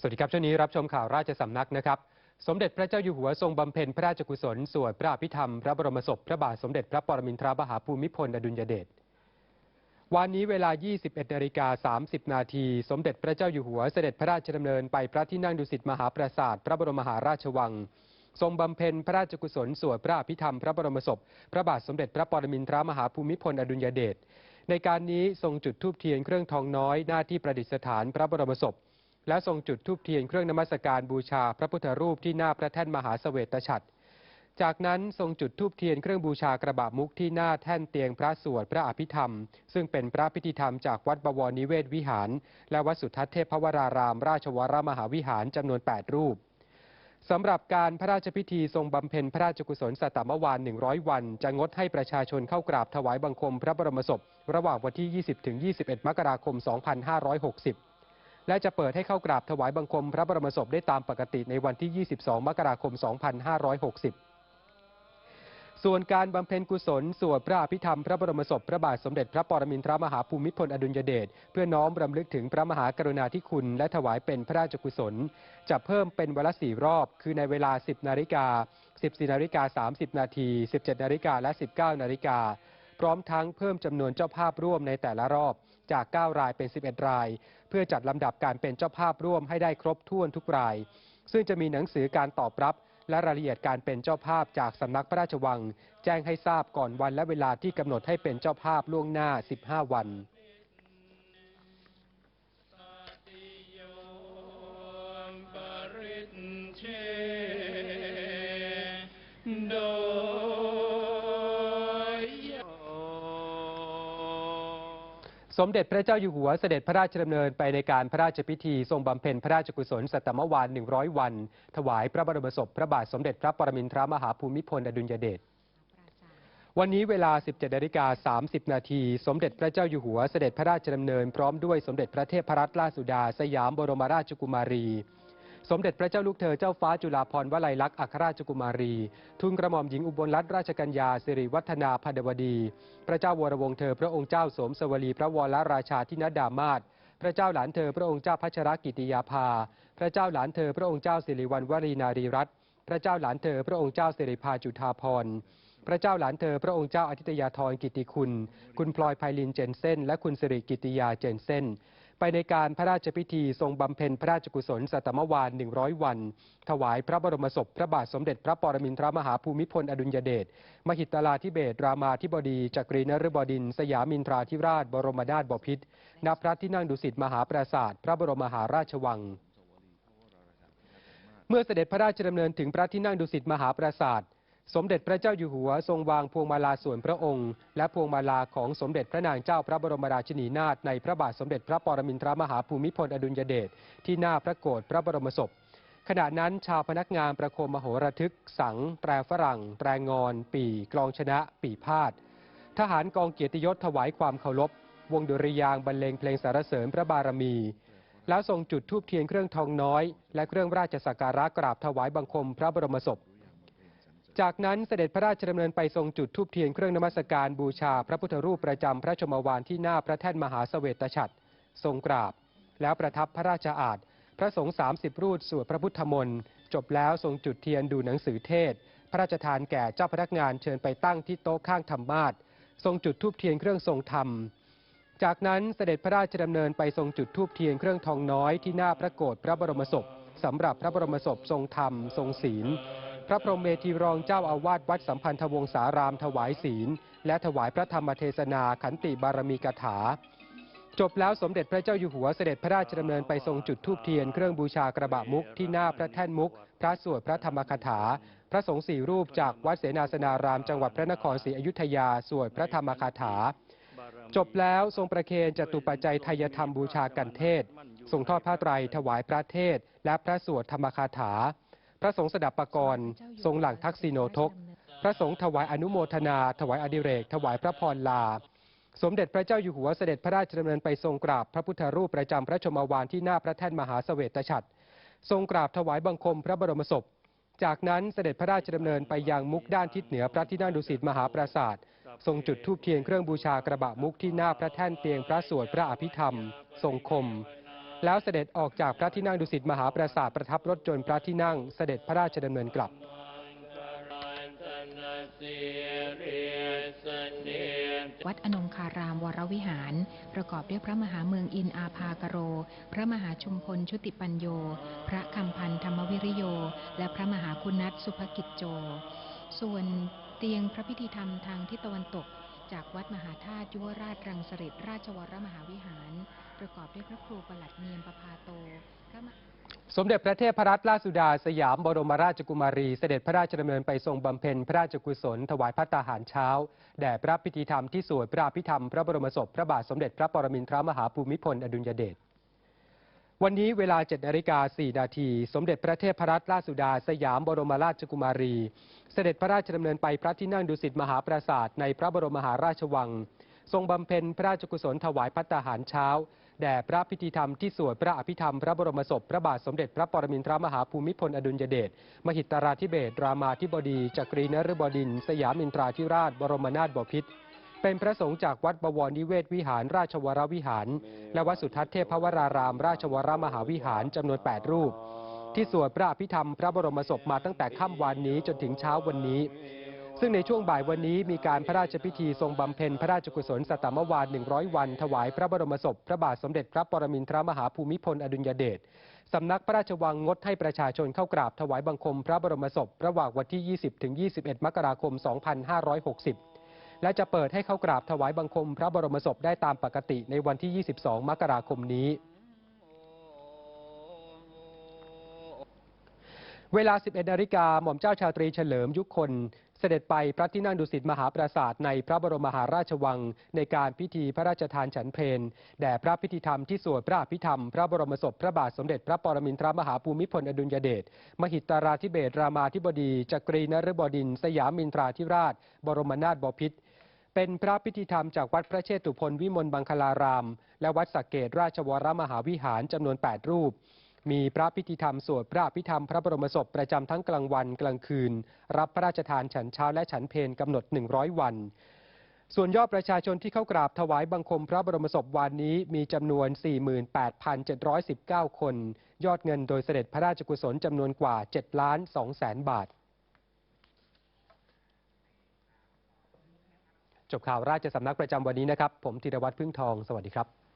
สวัสดีครับช่วงนี้รับชมข่าวราชสำนักนะครับ สมเด็จพระเจ้าอยู่หัวทรงบำเพ็ญพระราชกุศลสวดพระอภิธรรม พระบรมศพพระบาทสมเด็จพระปรมินทรมหาภูมิพลอดุลยเดชวันนี้เวลา 21นาฬิกา30 นาที สมเด็จพระเจ้าอยู่หัวเสด็จพระราชดำเนินไปพระที่นั่งดุสิตมหาปราสาทพระบรมมหาราชวัง ทรงบำเพ็ญพระราชกุศลสวดพระอภิธรรม พระบรมศพพระบาทสมเด็จพระปรมินทรมหาภูมิพลอดุลยเดชในการนี้ทรงจุดธูปเทียนเครื่องทองน้อยหน้าที่ประดิษฐานพระบรมศพ และทรงจุดธูปเทียนเครื่องนมัสการบูชาพระพุทธรูปที่หน้าพระแท่นมหาเสวตฉัตรจากนั้นทรงจุดธูปเทียนเครื่องบูชากระบะมุกที่หน้าแท่นเตียงพระสวดพระอภิธรรม ซึ่งเป็นพระพิธีธรรมจากวัดบวรนิเวศวิหาร และวัดสุทัศน์เทพวราราม ราชวรมหาวิหารจำนวน 8 รูปสำหรับการพระราชพิธีทรงบำเพ็ญพระราชกุศลสัตมวาน100 วัน จะงดให้ประชาชนเข้ากราบถวายบังคมพระบรมศพ ระหว่างวันที่ 20-21 มกราคม 2560 และจะเปิดให้เข้ากราบถวายบังคมพระบรมศพได้ตามปกติในวันที่ 22 มกราคม 2560 ส่วนการบำเพ็ญกุศลสวดพระอภิธรรมพระบรมศพพระบาทสมเด็จพระปรมินทรมหาภูมิพลอดุลยเดชเพื่อน้อมรำลึกถึงพระมหากรุณาธิคุณ และถวายเป็นพระราชกุศล จะเพิ่มเป็นวันละสี่รอบ คือในเวลา 10 นาฬิกา 14 นาฬิกา 30 นาที 17 นาฬิกาและ 19 นาฬิกาพร้อมทั้งเพิ่มจำนวนเจ้าภาพร่วมในแต่ละรอบ จาก 9 รายเป็น 11 ราย เพื่อจัดลำดับการเป็นเจ้าภาพร่วมให้ได้ครบถ้วนทุกราย ซึ่งจะมีหนังสือการตอบรับ และรายละเอียดการเป็นเจ้าภาพจากสำนักพระราชวัง แจ้งให้ทราบก่อนวันและเวลาที่กำหนดให้เป็นเจ้าภาพล่วงหน้า 15 วัน สมเด็จพระเจ้าอยู่หัวเสด็จพระราชดำเนินไปในการพระราชพิธีทรงบำเพ็ญพระราชกุศลสัตตมวาน 100 วัน ถวายพระบรมศพพระบาทสมเด็จพระปรมินทรมหาภูมิพลอดุลยเดชวันนี้เวลา 17นาฬิกา30 นาที สมเด็จพระเจ้าอยู่หัวเสด็จพระราชดำเนิน พร้อมด้วยสมเด็จพระเทพรัตนราชสุดา สยามบรมราชกุมารี สมเด็จพระเจ้าลูกเธอเจ้าฟ้าจุฬาภรณ์วลัยลักษณ์อัครราชกุมารีทูลกระหม่อมหญิงอุบลรัตนราชกัญญาสิริวัฒนาพันดวดี พระเจ้าวรวงเธอพระองค์เจ้าสมสวลีพระวรราชาธินดามาศพระเจ้าหลานเธอพระองค์เจ้าพัชรกิติยาภา พระเจ้าหลานเธอพระองค์เจ้าสิริวัณวรีนารีรัตน์พระเจ้าหลานเธอพระองค์เจ้าสิริภาจุฑาภรพระเจ้าหลานเธอพระองค์เจ้าอาทิตยาธรกิติคุณ คุณพลอยไพลินเจนเซนและคุณสิริกิติยาเจนเซน ไปในการพระราชพิธีทรงบำเพ็ญพระราชกุศลสัตมวาน 100 วัน ถวายพระบรมศพ พระบาทสมเด็จพระปรมินทรมหาภูมิพลอดุลยเดชมหิตลาธิเบศรามาธิบดีจักรีนฤบดิน สยามินทราธิราช บรมนาถบพิตรณพระที่นั่งดุสิตมหาปราสาท พระบรมมหาราชวัง เมื่อเสด็จพระราชดำเนินถึงพระที่นั่งดุสิตมหาปราสาท สมเด็จพระเจ้าอยู่หัวทรงวางพวงมาลาส่วนพระองค์ และพวงมาลาของสมเด็จพระนางเจ้าพระบรมราชินีนาถในพระบาทสมเด็จพระปรมินทรมหาภูมิพลอดุลยเดชที่หน้าพระโกรธพระบรมศพ ขณะนั้นชาวพนักงานประโคมมโหระทึก สัง แตรฝรั่ง แตรงอน ปีกลองชนะ ปีพาดทหารกองเกียรติยศถวายความเคารพวงดุริยางบรรเลงเพลงสรรเสริญพระบารมี แล้วทรงจุดธูปเทียนเครื่องทองน้อย และเครื่องราชสักการะกราบถวายบังคมพระบรมศพ จากนั้นเสด็จพระราชดำเนินไปทรงจุดธูปเทียนเครื่องนมัสการบูชาพระพุทธรูปประจำพระชมวานที่หน้าพระแท่นมหาเสวตฉัตรทรงกราบ แล้วประทับพระราชอาณพระสงฆ์30 รูปสวดพระพุทธมนต์จบแล้วทรงจุดเทียนดูหนังสือเทศ พระราชทานแก่เจ้าพนักงานเชิญไปตั้งที่โต๊ะข้างธรรมาสทรงจุดธูปเทียนเครื่องทรงธรรม จากนั้นเสด็จพระราชดำเนินไปทรงจุดธูปเทียนเครื่องทองน้อยที่หน้าพระโกรธพระบรมศพสำหรับพระบรมศพทรงธรรม ทรงศีล พระพรหมเมธีรองเจ้าอาวาสวัดสัมพันธวงศารามถวายศีล และถวายพระธรรมเทศนาขันติบารมีกถา จบแล้วสมเด็จพระเจ้าอยู่หัวเสด็จพระราชดำเนินไปทรงจุดธูปเทียนเครื่องบูชากระบะมุกที่หน้าพระแท่นมุก พระสวดพระธรรมคถา พระสงฆ์สี่รูปจากวัดเสนาสนาราม จังหวัดพระนครศรีอยุธยาสวดพระธรรมคถาจบแล้วทรงประเคนจตุปัจจัยไทยธรรมบูชากันเทศทรงทอดผ้าไตรถวายพระเทศ และพระสวดธรรมคาถา พระสงฆ์สดับปกรณ์ทรงหลังทักษิโนทก พระสงฆ์ถวายอนุโมทนา ถวายอดิเรก ถวายพระพรลา สมเด็จพระเจ้าอยู่หัวเสด็จพระราชดำเนินไปทรงกราบพระพุทธรูปประจำพระชมวานที่หน้าพระแท่นมหาเสวตฉัตรทรงกราบถวายบังคมพระบรมศพ จากนั้นเสด็จพระราชดำเนินไปยังมุกด้านทิศเหนือพระที่นั่งดุสิตมหาปราสาททรงจุดธูปเทียนเครื่องบูชากระบะมุกที่หน้าพระแท่นเตียงพระสวดพระอภิธรรม ทรงคม แล้วเสด็จออกจากพระที่นั่งดุสิตมหาปราสาทประทับรถยนต์พระที่นั่งเสด็จพระราชดำเนินกลับวัดอนงคารามวรวิหาร ประกอบด้วยพระมหาเมืองอินอาภากโร พระมหาชุมพลชุติปัญโย พระคำพันธรรมวิริโย และพระมหาคุณัตสุภกิจโจ ส่วนเตียงพระพิธีธรรมทางทิศตะวันตก จากวัดมหาธาตุยุวราชรังสฤษราชวรมหาวิหาร ประกอบด้วยพระครูประหลัดเนียมประพาโตพระมสมเด็จพระเทพรัตนราชสุดา สยามบรมราชกุมารี เสด็จพระราชดำเนินไปทรงบำเพ็ญพระราชกุศล ถวายพระตาหารเช้า แด่พระพิธีธรรมที่สวดพระพิธรรม พระบรมศพ พระบาทสมเด็จพระปรมินทรมหาภูมิพลอดุลยเดช วันนี้เวลา7นาฬิกา4นาทีสมเด็จพระเทพรัตนราชสุดา สยามบรมราชกุมารี เสด็จพระราชดำเนินไปพระที่นั่งดุสิตมหาปราสาทในพระบรมมหาราชวัง ทรงบำเพ็ญพระราชกุศลถวายพัตตาหารเช้า แด่พระพิธีธรรมที่สวดพระอภิธรรมพระบรมศพพระบาทสมเด็จพระปรมินทรมหาภูมิพลอดุลยเดชมหิตราธิเบศรามาธิบดีจักรีนฤบดินทร์สยามินทราธิราช บรมนาถบพิตร เป็นพระสงฆ์จากวัดบวรนิเวศวิหารราชวรวิหาร และวัดสุทัศน์เทพวราราม ราชวรมหาวิหารจำนวน 8 รูป ที่สวดพระอภิธรรมพระบรมศพมาตั้งแต่ค่ำวานนี้จนถึงเช้าวันนี้ ซึ่งในช่วงบ่ายวันนี้มีการพระราชพิธีทรงบำเพ็ญพระราชกุศลสัตตมวาน 100 วัน ถวายพระบรมศพ พระบาทสมเด็จพระปรมินทรมหาภูมิพลอดุลยเดชสำนักพระราชวังงดให้ประชาชนเข้ากราบถวายบังคมพระบรมศพระหว่างวันที่ 20ถึง21 มกราคม 2560 และจะเปิดให้เข้ากราบถวายบังคมพระบรมศพได้ตามปกติในวันที่ 22 มกราคมนี้ เวลา 11 นาฬิกาหม่อมเจ้าชาตรีเฉลิมยุคคล เสด็จไปพระที่นั่งดุสิตมหาปราสาทในพระบรมมหาราชวัง ในการพิธีพระราชทานฉันเพล แด่พระพิธีธรรมที่สวดพระอภิธรรม พระบรมศพพระบาทสมเด็จพระปรมินทรมหาภูมิพลอดุลยเดชมหิตราธิเบศรรามาธิบดีจักรีนฤบดินทร์สยามินทราธิราช บรมนาถบพิตร เป็นพระพิธีธรรมจากวัดพระเชตุพนวิมลบังคลาราม และวัดสักเกตราชวรมหาวิหารจำนวน 8 รูป มีพระพิธีธรรมสวดพระอภิธรรมพระบรมศพประจำทั้งกลางวันกลางคืน รับพระราชทานฉันเช้าและฉันเพลกำหนด 100 วัน ส่วนยอดประชาชนที่เข้ากราบถวายบังคมพระบรมศพวันนี้มีจำนวน 48,719 คน ยอดเงินโดยเสด็จพระราชกุศลจำนวนกว่า7ล้าน2แสนบาท จบข่าวราชสำนักประจำวันนี้นะครับ ผมธีรวัตรพึ่งทอง สวัสดีครับ